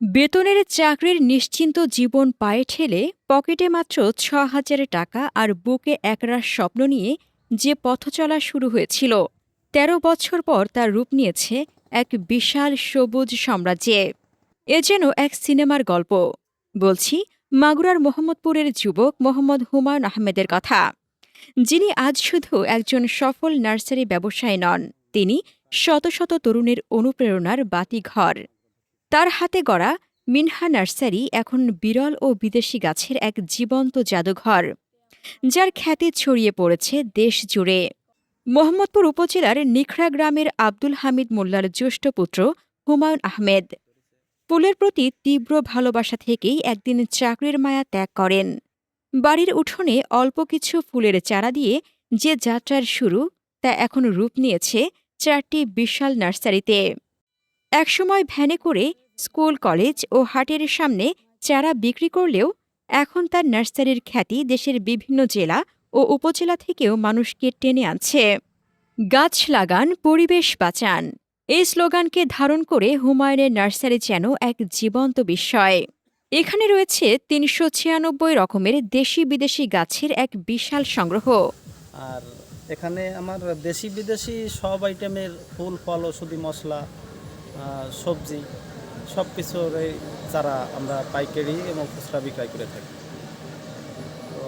বেতনের চাকরির নিশ্চিন্ত জীবন পায়ে ঠেলে পকেটে মাত্র ছ হাজার টাকা আর বুকে একরাশ স্বপ্ন নিয়ে যে পথচলা শুরু হয়েছিল, তেরো বছর পর তার রূপ নিয়েছে এক বিশাল সবুজ সাম্রাজ্যে। এ যেন এক সিনেমার গল্প। বলছি, মাগুরার মোহাম্মদপুরের যুবক মোহাম্মদ হুমায়ুন আহমেদের কথা। যিনি আজ শুধু একজন সফল নার্সারি ব্যবসায়ী নন, তিনি শত শত তরুণের অনুপ্রেরণার বাতিঘর। তার হাতে গড়া মিনহা নার্সারি এখন বিরল ও বিদেশি গাছের এক জীবন্ত জাদুঘর, যার খ্যাতি ছড়িয়ে পড়েছে দেশ জুড়ে। মোহাম্মদপুর উপজেলার নিখড়া গ্রামের আব্দুল হামিদ মোল্লার জ্যেষ্ঠ পুত্র হুমায়ুন আহমেদ। ফুলের প্রতি তীব্র ভালোবাসা থেকেই একদিন চাকরির মায়া ত্যাগ করেন। বাড়ির উঠোনে অল্প কিছু ফুলের চারা দিয়ে যে যাত্রার শুরু, তা এখন রূপ নিয়েছে চারটি বিশাল নার্সারিতে। একসময় ভ্যানে করে স্কুল, কলেজ ও হাটের সামনে চারা বিক্রি করলেও এখন তার নার্সারির খ্যাতি দেশের বিভিন্ন জেলা ও উপজেলা থেকেও মানুষকে টেনে আনছে। গাছ লাগান, পরিবেশ বাঁচান। এই স্লোগানকে ধারণ করে হুমায়ুনের নার্সারি যেন এক জীবন্ত বিস্ময়। এখানে রয়েছে তিনশো ছিয়ানব্বই রকমের দেশি বিদেশি গাছের এক বিশাল সংগ্রহ। আর এখানে আমার দেশি বিদেশি সব আইটেমের ফুল, ফল, ওষুধি মশলা সবজি সব কিছুর চারা আমরা পাইকারি এবং খুচরা বিক্রয় করে থাকি। তো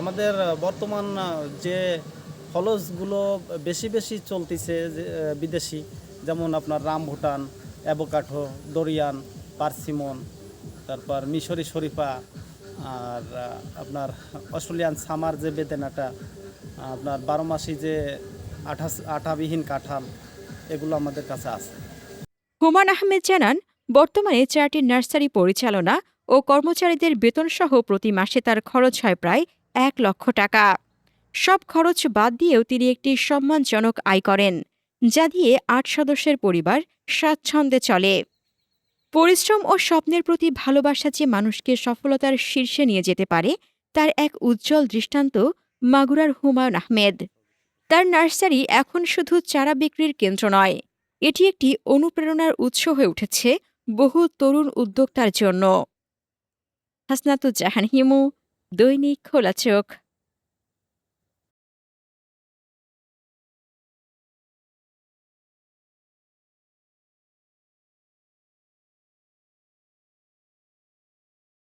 আমাদের বর্তমান যে ফলসগুলো বেশি বেশি চলতেছে বিদেশি, যেমন আপনার rambutan avocado durian persimmon, তারপর মিশরি শরীফা, আর আপনার অস্ট্রেলিয়ান সামার যে বেদেনাটা আপনার বারো মাসি যে আঠাশ, আঠাবিহীন কাঁঠাল, এগুলো আমাদের কাছে আছে। হুমায়ুন আহমেদ জানান বর্তমানে চারটি নার্সারি পরিচালনা ও কর্মচারীদের বেতনসহ প্রতি মাসে তার খরচ হয় প্রায় এক লক্ষ টাকা। সব খরচ বাদ দিয়েও তিনি একটি সম্মানজনক আয় করেন, যা দিয়ে আট সদস্যের পরিবার স্বাচ্ছন্দ্যে চলে। পরিশ্রম ও স্বপ্নের প্রতি ভালোবাসা যে মানুষকে সফলতার শীর্ষে নিয়ে যেতে পারে, তার এক উজ্জ্বল দৃষ্টান্ত মাগুরার হুমায়ুন আহমেদ। তার নার্সারি এখন শুধু চারা বিক্রির কেন্দ্র নয়, এটি একটি অনুপ্রেরণার উৎস হয়ে উঠেছে বহু তরুণ উদ্যোক্তার জন্য। হাসনাতু জাহান হিমু দৈনিক খোলা চোখ